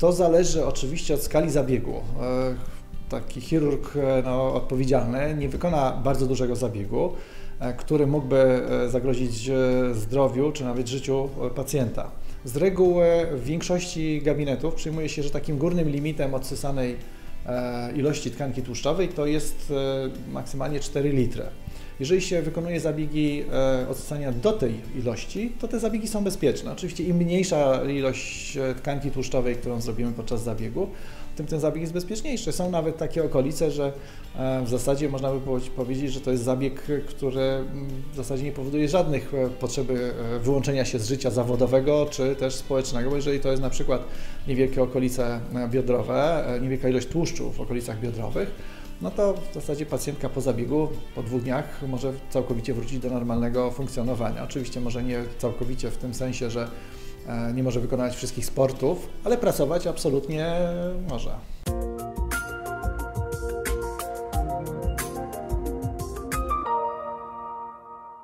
To zależy oczywiście od skali zabiegu. Taki chirurg no, odpowiedzialny nie wykona bardzo dużego zabiegu, który mógłby zagrozić zdrowiu czy nawet życiu pacjenta. Z reguły w większości gabinetów przyjmuje się, że takim górnym limitem odsysanej e, ilości tkanki tłuszczowej to jest e, maksymalnie 4 litry. Jeżeli się wykonuje zabiegi e, odsysania do tej ilości, to te zabiegi są bezpieczne. Oczywiście im mniejsza ilość tkanki tłuszczowej, którą zrobimy podczas zabiegu, tym ten zabieg jest bezpieczniejszy. Są nawet takie okolice, że e, w zasadzie można by powiedzieć, że to jest zabieg, który mm, w zasadzie nie powoduje żadnych e, potrzeby e, wyłączenia się z życia zawodowego czy też społecznego, bo jeżeli to jest na przykład niewielkie okolice biodrowe, niewielka ilość tłuszczu w okolicach biodrowych, no to w zasadzie pacjentka po zabiegu po dwóch dniach może całkowicie wrócić do normalnego funkcjonowania. Oczywiście może nie całkowicie w tym sensie, że E, nie może wykonywać wszystkich sportów, ale pracować absolutnie może.